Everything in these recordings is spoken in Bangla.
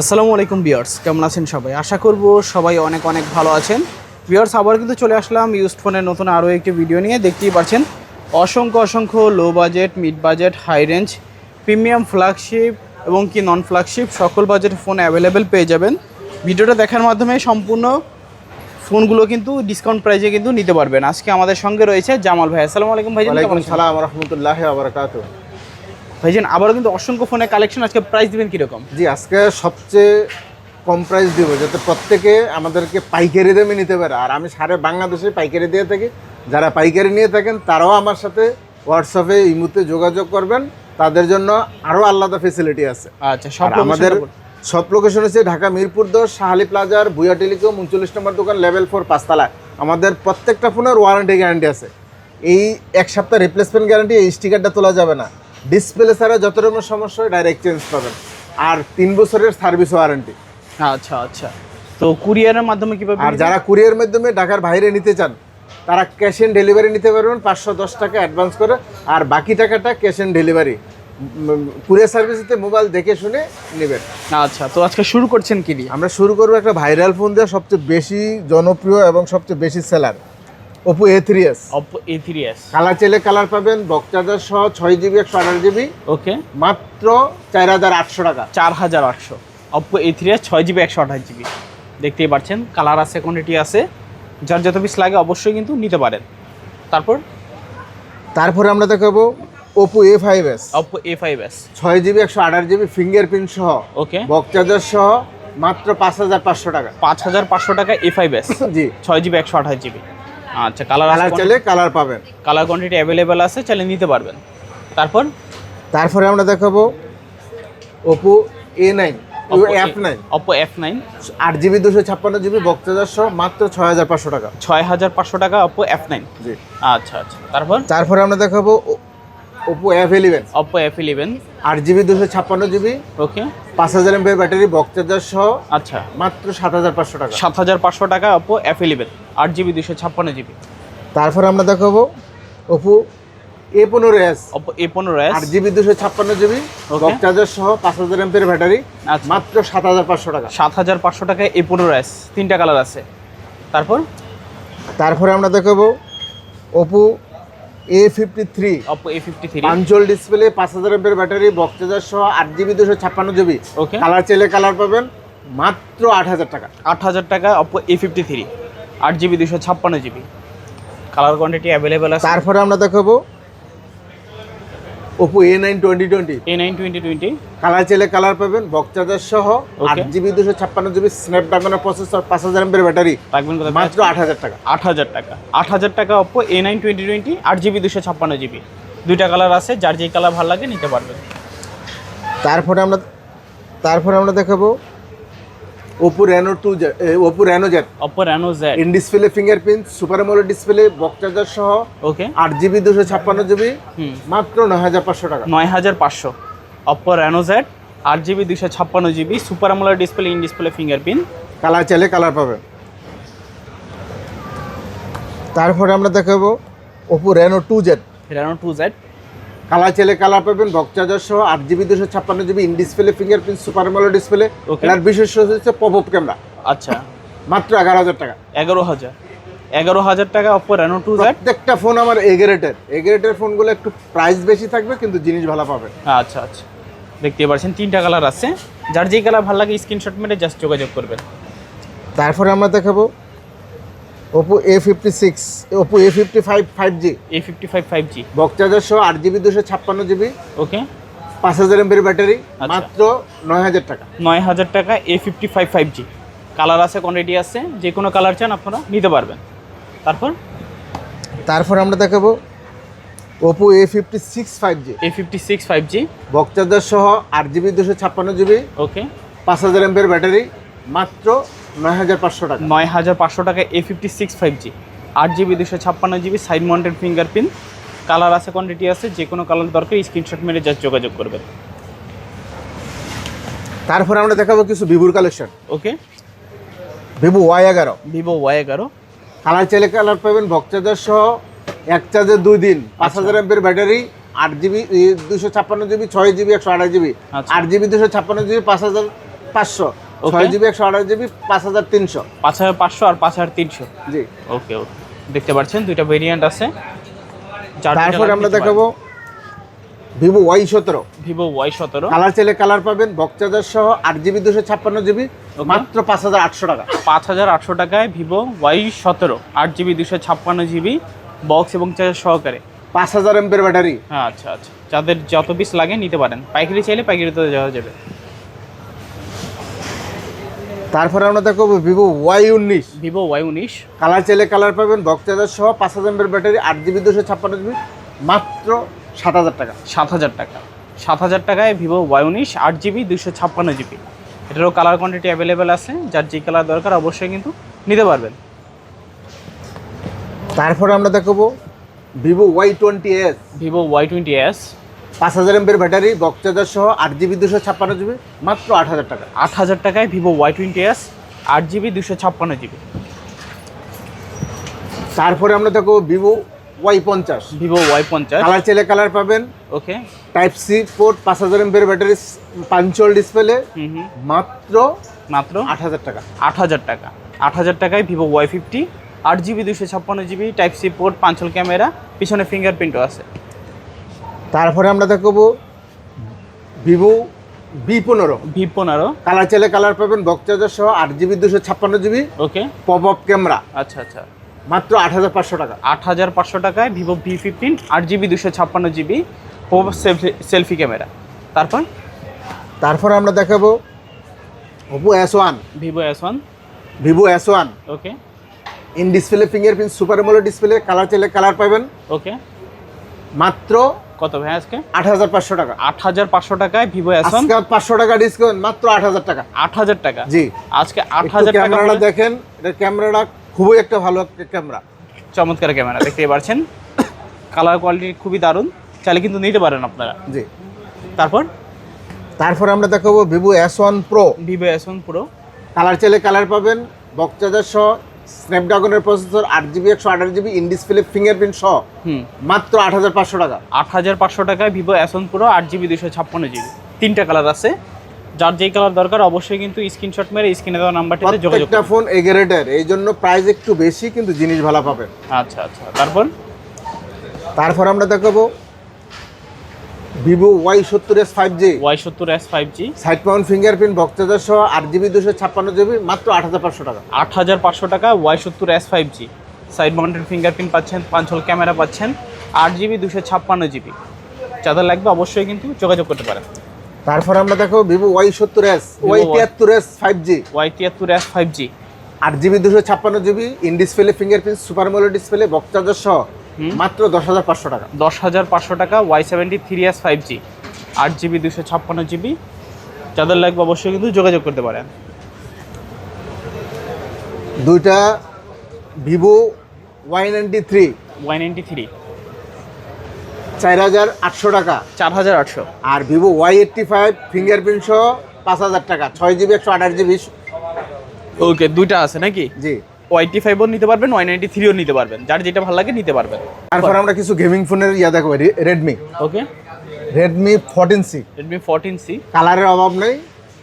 আসসালামু আলাইকুম বিয়ার্স কেমন আছেন সবাই? আশা করব সবাই অনেক অনেক ভালো আছেন। বিয়ার্স আবার কিন্তু চলে আসলাম ইউজড ফোনের নতুন আরও একটি ভিডিও নিয়ে। দেখতেই পাচ্ছেন, অসংখ্য অসংখ্য low budget mid budget high range premium flagship এবং কি নন ফ্ল্যাগশিপ সকল বাজেট ফোন অ্যাভেলেবেল পেয়ে যাবেন। ভিডিওটা দেখার মাধ্যমে সম্পূর্ণ ফোনগুলো কিন্তু ডিসকাউন্ট প্রাইসে কিন্তু নিতে পারবেন। আজকে আমাদের সঙ্গে রয়েছে জামাল ভাই। আসসালামু আলাইকুম ভাই সালাম রহমতুল্লাহ আবরাকাত ভাইজান আবারও কিন্তু অসংখ্য ফোনের কালেকশন আজকে প্রাইস দিবেন কীরকম? জি আজকে সবচেয়ে কম প্রাইস দিব যাতে প্রত্যেকে আমাদেরকে পাইকারি দামে নিতে পারে। আর আমি সারা বাংলাদেশে পাইকারি দিয়ে থাকি যারা পাইকারি নিয়ে থাকেন তারাও আমার সাথে হোয়াটসঅ্যাপে ইমুতে যোগাযোগ করবেন। তাদের জন্য আরও আলাদা ফেসিলিটি আছে। আচ্ছা সব আমাদের সব লোকেশন হচ্ছে ঢাকা মিরপুর দশ শাহালি প্লাজার বুয়া টেলিকম উনচল্লিশ নম্বর দোকান লেভেল ফোর পাঁচতলা আমাদের প্রত্যেকটা ফোনের ওয়ারেন্টি গ্যারান্টি আছে। এই এক সপ্তাহ রিপ্লেসমেন্ট গ্যারান্টি এই স্টিকারটা তোলা যাবে না। ডিসপ্লে ছাড়া যত রকমের সমস্যা হয় ডাইরেক্ট চেঞ্জ পাবেন। আর তিন বছরের সার্ভিস ওয়ারেন্টি আচ্ছা আচ্ছা। তো কুরিয়ারের মাধ্যমে কীভাবে আর যারা কুরিয়ার মাধ্যমে ঢাকার বাইরে নিতে চান তারা ক্যাশ অন ডেলিভারি নিতে পারবেন পাঁচশো দশ টাকা অ্যাডভান্স করে। আর বাকি টাকাটা ক্যাশ অন ডেলিভারি কুরিয়ার সার্ভিসেতে মোবাইল দেখে শুনে নেবেন। আচ্ছা তো আজকে শুরু করছেন কি আমরা শুরু করব একটা ভাইরাল ফোন দেওয়া সবচেয়ে বেশি জনপ্রিয় এবং সবচেয়ে বেশি seller Oppo A three S Oppo A three S colour চাইলে কালার পাবেন বক চার্জার সহ ছয় জিবি একশো আঠাশ জিবি ওকে মাত্র চার হাজার আটশো টাকা। চার হাজার আটশো। অপো এ থ্রি এস ছয় জিবি একশো আঠাশ জিবি দেখতেই পাচ্ছেন কালার আছে কোয়ান্টিটি আছে। যার যত পিস লাগে অবশ্যই কিন্তু নিতে পারেন। তারপর? তারপরে আমরা দেখাবো Oppo A five S Oppo A five S ছয় জিবি একশো আঠাশ জিবি ফিঙ্গারপ্রিন্ট সহ। ওকে বক চার্জার সহ মাত্র পাঁচ হাজার পাঁচশো টাকা। পাঁচ হাজার পাঁচশো টাকা এ ফাইভ এস জি। ছয় জিবি একশো আঠাশ জিবি আচ্ছা কালার কালার চাইলে কালার পাবেন। কালার কোয়ান্টিটি অ্যাভেলেবেল আছে চাইলে নিতে পারবেন। তারপর? তারপরে আমরা দেখাবো Oppo A nine F nine Oppo F nine আট জিবি দুশো ছাপ্পান্ন জিবি সহ মাত্র ছয় হাজার পাঁচশো টাকা। ছয় হাজার পাঁচশো টাকা অপো এফ নাইন জি। আচ্ছা আচ্ছা। তারপর? তারপরে আমরা দেখাবো Oppo F eleven F eleven আট জিবি দুশো ছাপ্পান্ন জিবি ওকে পাঁচ হাজার এমপের ব্যাটারি বক চার্জার সহ আচ্ছা। মাত্র সাত হাজার পাঁচশো টাকা। সাত হাজার পাঁচশো টাকা অপো এফ ইলেভেন আট জিবি দুশো ছাপ্পান্ন জিবি। তারপরে আমরা দেখাবো ওপো এ পনেরো এস অপো এ পনেরো এস আট জিবি দুশো ছাপ্পান্ন জিবি। চার্জার সহ পাঁচ হাজার এমপের ব্যাটারি। আচ্ছা। মাত্র সাত হাজার পাঁচশো টাকা। সাত হাজার পাঁচশো টাকা এ পনেরো এস তিনটা কালার আছে। তারপর? তারপরে আমরা দেখাবো Oppo A fifty three Oppo A fifty three punch hole display পাঁচ হাজার এমপের ব্যাটারি বক চার্জার সহ আট জিবি দুশো ছাপ্পান্ন জিবি। ওকে কালার চাইলে কালার পাবেন মাত্র আট হাজার টাকা। আট হাজার টাকা অপো এ ফিফটি থ্রি আট জিবি দুশো ছাপ্পান্ন জিবি। কালার কোয়ান্টিটি অ্যাভেলেবেল আছে। তারপরে আমরা দেখাবো Oppo A nine twenty twenty A nine twenty twenty colour চাইলে কালার পাবেন বক চার্জার সহ। আট জিবি দুশো ছাপ্পান্ন জিবি স্ন্যাপড্রাগনের প্রসেসর পাঁচ হাজার এমপের ব্যাটারি। রাখবেন কোথায়? মাত্র আট হাজার টাকা। আট হাজার টাকা। আট হাজার টাকা Oppo A nine twenty twenty আট জিবি দুশো ছাপ্পান্ন জিবি। দুইটা কালার আছে যার যেই কালার ভালো লাগে নিতে পারবেন। তারপরে আমরা তারপরে আমরা দেখাবো Oppo Reno two Oppo Reno Z Oppo Reno Z in display fingerprint super AMOLED display box charger সহ ওকে আট জিবি দুশো ছাপ্পান্ন জিবি হুম। মাত্র নয় হাজার পাঁচশো টাকা। নয় হাজার পাঁচশো। অপো র্যানো জেড আট জিবি দুশো ছাপ্পান্ন GB super AMOLED display in display fingerprint colour চাইলে কালার পাবেন তারপরে আমরা দেখাবো Oppo Reno two Z Reno two Z colour চাইলে কালার পাবেন বক চার্জার সহ আট জিবি দুশো ছাপ্পান্ন GB in display fingerprint super AMOLED display. এটার বিশেষ হচ্ছে পপ আপ ক্যামেরা আচ্ছা। মাত্র এগারো হাজার টাকা। এগারো হাজার। এগারো হাজার টাকা অপো র্যানো টু জেড প্রত্যেকটা ফোন আমার এগারেটের এগারেটের ফোনগুলো একটু প্রাইস বেশি থাকবে কিন্তু জিনিস ভালো পাবে আচ্ছা আচ্ছা। দেখতে পাচ্ছেন তিনটা কালার আছে। যার যেই কালার ভালো লাগে স্ক্রিনশট মেরে জাস্ট যোগাযোগ করবেন। তারপরে আমরা দেখাবো Oppo A fifty six Oppo A fifty five five G A fifty five five G box charger সহ আট জিবি দুশো ছাপ্পান্ন জিবি ওকে পাঁচ হাজার এমপির ব্যাটারি আচ্ছা। মাত্র নয় হাজার টাকা। নয় হাজার টাকা A fifty five five G colour আছে কোয়ান্টিটি আছে যে কোনো কালার চান আপনারা নিতে পারবেন। তারপর? তারপর আমরা দেখাবো Oppo A fifty six five G A fifty six five G box charger সহ আট জিবি দুশো ছাপ্পান্ন জিবি ওকে পাঁচ হাজার এমপির ব্যাটারি মাত্র নয় হাজার পাঁচশো টাকা নয় হাজার পাঁচশো টাকা A fifty six five G আট জিবি দুশো ছাপ্পান্ন GB side mounted fingerprint colour আছে কোয়ান্টিটি আছে যে কোনো কালার দরকার স্ক্রিনশট মেরে জাস্ট যোগাযোগ করবেন তারপর আমরা দেখাবো কিছু ভিভোর কালেকশন ওকে ভিভো ওয়াই এগারো ভিভো ওয়াই এগারো কালার চাইলে কালার পাবেন বক সহ এক চার্জে দুই দিন পাঁচ আচ্ছা। হাজার এমপির ব্যাটারি আট জিবি দুশো ছাপ্পান্ন জিবি ছয় জিবি একশো আঠাশ জিবি আচ্ছা। আট জিবি দুশো ছাপ্পান্ন জিবি পাঁচ হাজার পাঁচশো. ছয় জিবি একশো আঠাশ জিবি পাঁচ হাজার তিনশো। পাঁচ হাজার পাঁচশো আর পাঁচ হাজার তিনশো। জি। ওকে ওকে দেখতে পাচ্ছেন দুইটা ভেরিয়েন্ট আছে। যেটা আমরা দেখাবো ভিভো ওয়াই সতেরো। ভিভো ওয়াই সতেরো। কালার চাইলে কালার পাবেন বক্সাদার সহ আট জিবি দুশো ছাপ্পান্ন জিবি. মাত্র পাঁচ হাজার আটশো টাকা। পাঁচ হাজার আটশো টাকায় ভিভো ওয়াই সতেরো আট জিবি দুশো ছাপ্পান্ন জিবি বক্স এবং চার্জার সহকারে। পাঁচ হাজার এমপের ব্যাটারি। হ্যাঁ আচ্ছা আচ্ছা। যাদের যত পিস লাগে নিতে পারেন। পাইকারি চাইলে পাইকারিতে যাওয়া যাবে। তারপরে আমরা দেখাবো ভিভো ওয়াই উনিশ। ভিভো ওয়াই উনিশ। কালার চাইলে কালার পাবেন বক্সাদার সহ পাঁচ হাজার ব্যাটারি আট জিবি দুশো ছাপ্পান্ন জিবি মাত্র সাত হাজার টাকা। সাত হাজার টাকা। সাত হাজার টাকায় ভিভো ওয়াই উনিশ আট জিবি দুশো ছাপ্পান্ন জিবি এটারও কালার কোয়ান্টিটি অ্যাভেলেবেল আছে যার যে কালার দরকার অবশ্যই কিন্তু নিতে পারবেন। তারপরে আমরা দেখব Vivo Y twenty S Vivo Y twenty S পাঁচ হাজার এমপের ব্যাটারি বক্সাদার সহ আট জিবি দুশো ছাপ্পান্ন জিবি মাত্র আট হাজার টাকা। আট হাজার টাকায় ভিভো ওয়াই টোয়েন্টি এস আট জিবি দুশো ছাপ্পান্ন জিবি। তারপরে আমরা দেখো ভিভো ওয়াই পঞ্চাশ। ভিভো ওয়াই পঞ্চাশ। কালার চেলে কালার পাবেন। ওকে টাইপ সি পোর্ট পাঁচ হাজার এমপের ব্যাটারি পাঞ্চল ডিসপ্লে মাত্র মাত্র আট হাজার টাকা। আট হাজার টাকা। আট হাজার টাকায় ভিভো ওয়াই ফিফটি আট জিবি দুশো ছাপ্পান্ন জিবি টাইপ সি পোর্ট পাঁচল ক্যামেরা পিছনে ফিঙ্গারপ্রিন্টও আছে। তারপরে আমরা দেখাবো ভিভো বি পনেরো। ভি পনেরো। কালার চাইলে কালার পাবেন বক্সাজার সহ আট জিবি দুশো ছাপ্পান্ন GB okay. Pop up camera আচ্ছা আচ্ছা। মাত্র আট হাজার পাঁচশো টাকা। আট হাজার পাঁচশো টাকায় ভিভো ভি ফিফটিন আট জিবি দুশো ছাপ্পান্ন GB pop selfie selfie camera তারপর? তারপরে আমরা দেখাবো Oppo S one Vivo S one Vivo S one okay. In display fingerprint super AMOLED display colour চাইলে কালার পাবেন। ওকে। মাত্র কত ভাই আজকে? আট হাজার পাঁচশো টাকা। আট হাজার পাঁচশো টাকায় ভিভো এস পাঁচশো টাকা ডিসকাউন্ট মাত্র আট হাজার টাকা। আট হাজার টাকা? জি। আজকে আট হাজার ক্যামেরাটা দেখেন এটা ক্যামেরাটা খুবই একটা ভালো একটা ক্যামেরা। চমৎকার ক্যামেরা দেখতেই পারছেন। কালার কোয়ালিটি খুবই দারুণ। চাইলে কিন্তু নিতে পারেন আপনারা। জি। তারপর? তারপরে আমরা দেখাবো Vivo S one Pro Vivo S one Pro colour চাইলে কালার পাবেন বক্সাজার সহ। স্ন্যাপড্রাগনের প্রসেসর আট জিবি একশো আঠাশ জিবি ইন ডিসপ্লে ফিঙ্গারপ্রিন্ট সহ মাত্র আট হাজার পাঁচশো টাকা। আট হাজার পাঁচশো টাকায় ভিভো ওয়ান পুরো আট জিবি দুশো ছাপ্পান্ন জিবি তিনটা কালার আছে। যার যেই কালার দরকার অবশ্যই কিন্তু স্ক্রিনশট মেরে স্ক্রিনে দেওয়া নাম্বারটিতে যোগাযোগ প্রত্যেকটা ফোন এগারেটের এই জন্য প্রাইস একটু বেশি কিন্তু জিনিস ভালো পাবেন। আচ্ছা আচ্ছা। তারপর? তারপর আমরা দেখাবো ভিভো ওয়াই সত্তর এস ফাইভ জি ওয়াই সত্তর S five G side mount fingerprint box charger সহ আট জিবি দুশো ছাপ্পান্ন জিবি মাত্র আট হাজার পাঁচশো টাকা। আট হাজার পাঁচশো টাকা ওয়াই সত্তর S five G side mounted fingerprint পাচ্ছেন পাঁচল ক্যামেরা পাচ্ছেন আট জিবি দুশো ছাপ্পান্ন জিবি যাদের লাগবে অবশ্যই কিন্তু যোগাযোগ করতে পারেন। তারপর আমরা দেখাবো ভিভো ওয়াই সত্তর এস ওয়াই তিয়াত্তর এস ফাইভ জি ওয়াই তিয়াত্তর এস ফাইভ জি আট জিবি দুশো ছাপ্পান্ন GB in display fingerprint super AMOLED display box charger সহ। মাত্র দশ হাজার পাঁচশো টাকা। দশ হাজার পাঁচশো টাকা Y seventy three S five G. আট জিবি দুশো ছাপ্পান্ন জিবি। যাদের লাগবে অবশ্যই কিন্তু যোগাযোগ করতে পারেন। দুইটা Vivo Y ninety three. Y ninety three. চার হাজার আটশো টাকা। চার হাজার আটশো। আর Vivo Y eighty five fingerprint সহ পাঁচ হাজার টাকা। ছয় জিবি একশো আঠাশ জিবি। ওকে দুইটা আছে নাকি? জি। ওয়াইটি ফাইভও নিতে পারবেন ওয়াই নাইনটি থ্রিও নিতে পারবেন। যার যেটা ভালো লাগে নিতে পারবেন। তারপর আমরা কিছু গেমিং ফোনের ইয়া দেখব Redmi okay Redmi fourteen C Redmi fourteen C কালারের অভাব নেই।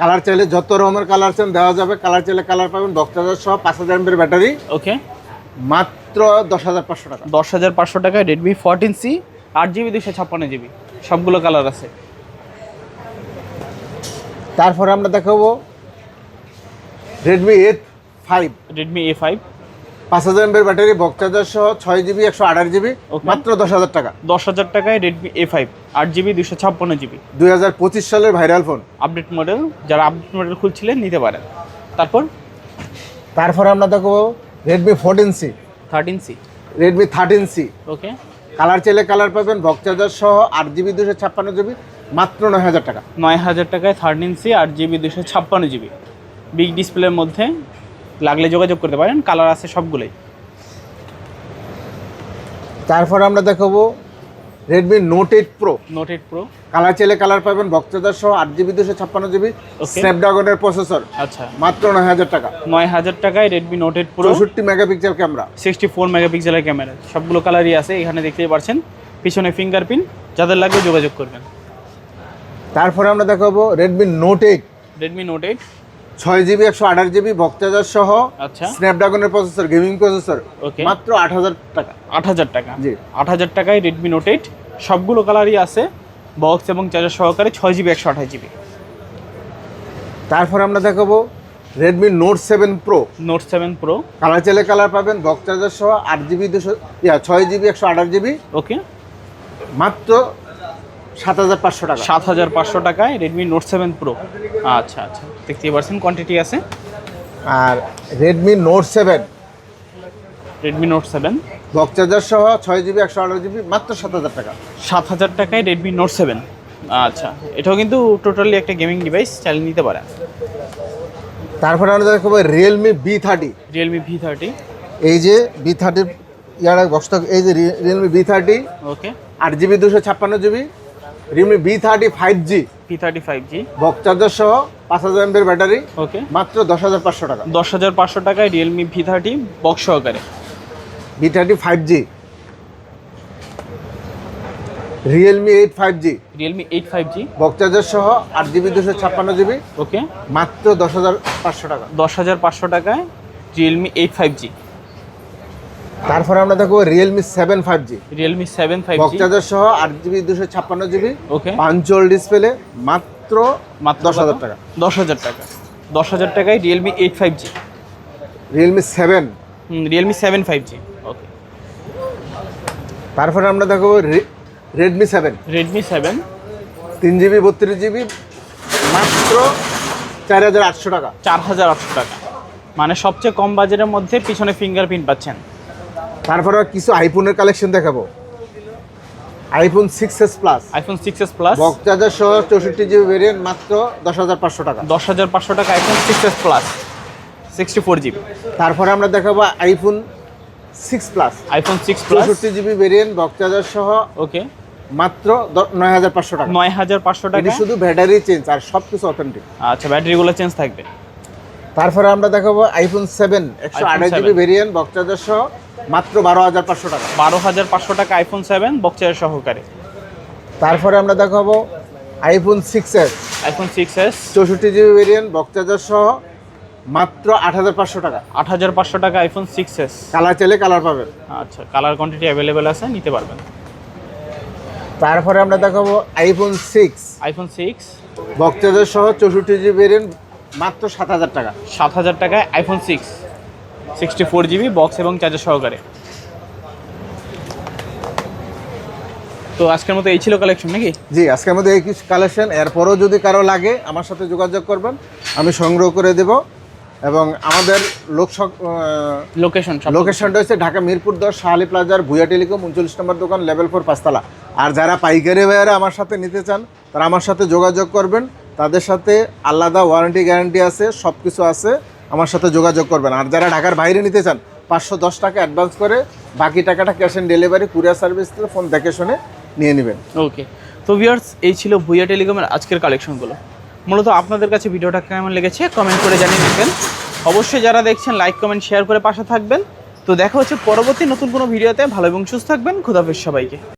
কালার চাইলে যত রকমের কালার চান দেওয়া যাবে। কালার চাইলে কালার পাবেন দশ হাজার সহ পাঁচ হাজার এমপের ব্যাটারি ওকে মাত্র দশ হাজার পাঁচশো টাকা। দশ হাজার পাঁচশো টাকায় রেডমি ফোরটিন সি আট জিবি দুশো ছাপ্পান্ন জিবি সবগুলো কালার আছে। তারপরে আমরা দেখাবো Redmi eight five Redmi A five পাঁচ হাজার এমপের ব্যাটারি বক্সাজার সহ ছয় জিবি একশো আঠাশ জিবি. মাত্র দশ হাজার টাকা। দশ হাজার টাকায় রেডমি এ ফাইভ আট জিবি দুশো ছাপ্পান্ন জিবি দুই হাজার পঁচিশ সালের ভাইরাল ফোন আপডেট মডেল যারা আপডেট মডেল খুলছিলেন নিতে পারেন। তারপর? তারপরে আমরা দেখব Redmi fourteen C thirteen C Redmi thirteen C okay colour চাইলে কালার পাবেন বক্সাজার সহ আট জিবি দুশো ছাপ্পান্ন জিবি মাত্র নয় হাজার টাকা। নয় হাজার টাকায় থার্টিন সি আট জিবি দুশো ছাপ্পান্ন জিবি বিগ ডিসপ্লের মধ্যে লাগলে যোগাযোগ করতে পারেন কালার আছে সবগুলোই। তারপরে আমরা দেখাবো Redmi Note eight Pro Note eight Pro colour চাইলে কালার পাবেন বক্সাজার সহ আট জিবি দুশো ছাপ্পান্ন জিবি. স্ন্যাপড্রাগনের প্রসেসর আচ্ছা। মাত্র নয় হাজার টাকা। নয় হাজার টাকায় রেডমি নোট এইট প্রো চৌষট্টি মেগাপিক্সেল ক্যামেরা সিক্সটি ফোর মেগাপিক্সেলের ক্যামেরা সবগুলো কালারই আছে এখানে দেখতেই পারছেন। পিছনে ফিঙ্গারপ্রিন্ট যাদের লাগবে যোগাযোগ করবেন। তারপরে আমরা দেখাবো Redmi Note eight Redmi Note eight ছয় জিবি একশো আঠাশ জিবি বক্তাজার সহ আচ্ছা। স্ন্যাপড্রাগনের প্রসেসর গেমিং প্রসেসর মাত্র আট হাজার টাকা। আট হাজার টাকা। জি। আট হাজার টাকায় রেডমি নোট এইট সবগুলো কালারই আছে বক্স এবং চার্জার সহকারে ছয় জিবি একশো আঠাশ জিবি। তারপর আমরা দেখাবো Redmi Note seven Pro Note seven Pro colour চাইলে কালার পাবেন বক্স চার্জার সহ আট জিবি দুশো ইয়া ছয় জিবি একশো আঠাশ জিবি। ওকে মাত্র সাত হাজার পাঁচশো টাকা। সাত হাজার পাঁচশো টাকায় রেডমি নোট সেভেন প্রো আচ্ছা আচ্ছা। দেখতেই পারছেন কোয়ান্টিটি আছে। আর Redmi Note seven Redmi Note seven box charger সহ ছয় জিবি একশো আঠাশ জিবি মাত্র সাত হাজার টাকা। সাত হাজার টাকায় রেডমি নোট সেভেন আচ্ছা এটাও কিন্তু টোটালি একটা গেমিং ডিভাইস চালিয়ে নিতে পারে তারপরে আমরা দেখাবো Realme V thirty Realme V thirty এই যে বি থার্টির ইয়ার বক্সটা এই যে রিয়েলমি বি থার্টি ওকে আট জিবি দুশো ছাপ্পান্ন GB Realme V thirty five G V thirty five G box charger সহ পাঁচ হাজার এমপের ব্যাটারি। ওকে মাত্র দশ হাজার পাঁচশো টাকা। দশ হাজার পাঁচশো টাকায় রিয়েলমি ভি থার্টি বক্স সহকারে। V thirty five G Realme eight five G Realme eight five G box charger সহ আট জিবি দুশো ছাপ্পান্ন জিবি। ওকে মাত্র দশ হাজার পাঁচশো টাকা। দশ হাজার পাঁচশো টাকায় রিয়েলমি এইট ফাইভ জি তারপরে আমরা দেখব Realme seven five G Realme seven five box charger সহ আট জিবি দুশো ছাপ্পান্ন জিবি ওকে পাঞ্চল ডিসপ্লে মাত্র মাত্র দশ হাজার টাকা। দশ হাজার টাকা। দশ হাজার টাকায় Realme eight five G Realme seven Realme seven five G okay তারপরে আমরা দেখব রেডমি সেভেন রেডমি সেভেন তিন জিবি বত্রিশ জিবি মাত্র চার হাজার আটশো টাকা। চার হাজার আটশো টাকা। মানে সবচেয়ে কম বাজেটের মধ্যে পিছনে ফিঙ্গারপ্রিন্ট পাচ্ছেন। তারপরে কিছু আইফোনের কালেকশন দেখাবো। IPhone six S plus iPhone six S plus box charger সহ চৌষট্টি জিবি ভেরিয়েন্ট মাত্র দশ হাজার পাঁচশো টাকা। দশ হাজার পাঁচশো টাকা iPhone six S plus sixty four GB. তারপরে আমরা দেখাবো iPhone six plus iPhone six plus চৌষট্টি জিবি ভেরিয়েন্ট বক চার্জার সহ ওকে মাত্র নয় হাজার পাঁচশো টাকা। নয় হাজার পাঁচশো টাকা। শুধু ব্যাটারি চেঞ্জ আর সব কিছু অথেন্টিক আচ্ছা ব্যাটারিগুলো চেঞ্জ থাকবে। তারপরে আমরা দেখাবো আইফোন সেভেন একশো আঠাশ জিবি ভেরিয়েন্ট বক চার্জার সহ মাত্র বারো হাজার পাঁচশো টাকা। বারো হাজার পাঁচশো টাকা আইফোন সেভেন বক্সের সহকারে। তারপরে আমরা দেখাবো iPhone six S iPhone six S চৌষট্টি জিবি ভেরিয়েন্ট বক চার্জার সহ মাত্র আট হাজার পাঁচশো টাকা। আট হাজার পাঁচশো টাকা আইফোন সিক্স এস কালার চাইলে কালার পাবেন। আচ্ছা কালার কোয়ান্টিটি অ্যাভেলেবেল আছে নিতে পারবেন। তারপরে আমরা দেখাবো iPhone six iPhone six box charger সহ চৌষট্টি জিবি ভেরিয়েন্ট মাত্র সাত হাজার টাকা। সাত হাজার টাকায় iPhone six sixty four GB box এবং চার্জার সহকারে। তো আজকের মতো এই ছিল কালেকশন নাকি? জি আজকের মধ্যে এই কিছু কালেকশন এরপরও যদি কারও লাগে আমার সাথে যোগাযোগ করবেন আমি সংগ্রহ করে দেব। এবং আমাদের লোক লোকেশন লোকেশনটা হচ্ছে ঢাকা মিরপুর দশ শাহালি প্লাজার ভুয়া টেলিকম উনচল্লিশ নম্বর দোকান লেভেল ফোর পাঁচতলা। আর যারা পাইকারি ভাইয়ারা আমার সাথে নিতে চান তারা আমার সাথে যোগাযোগ করবেন। তাদের সাথে আলাদা ওয়ারেন্টি গ্যারান্টি আছে সব কিছু আছে। আমার সাথে যোগাযোগ করবেন। আর যারা ঢাকার বাইরে নিতে চান, পাঁচশো দশ টাকা অ্যাডভান্স করে বাকি টাকাটা cash on delivery courier service থেকে ফোন দেখে শুনে নিয়ে নেবেন। ওকে তো ভিউয়ার্স এই ছিল ভুইয়া টেলিকমের আজকের কালেকশনগুলো মূলত আপনাদের কাছে ভিডিওটা কেমন লেগেছে কমেন্ট করে জানিয়ে দেবেন অবশ্যই যারা দেখছেন লাইক কমেন্ট শেয়ার করে পাশে থাকবেন। তো দেখা হচ্ছে পরবর্তী নতুন কোনো ভিডিওতে। ভালো এবং সুস্থ থাকবেন। খুদাফিজ সবাইকে।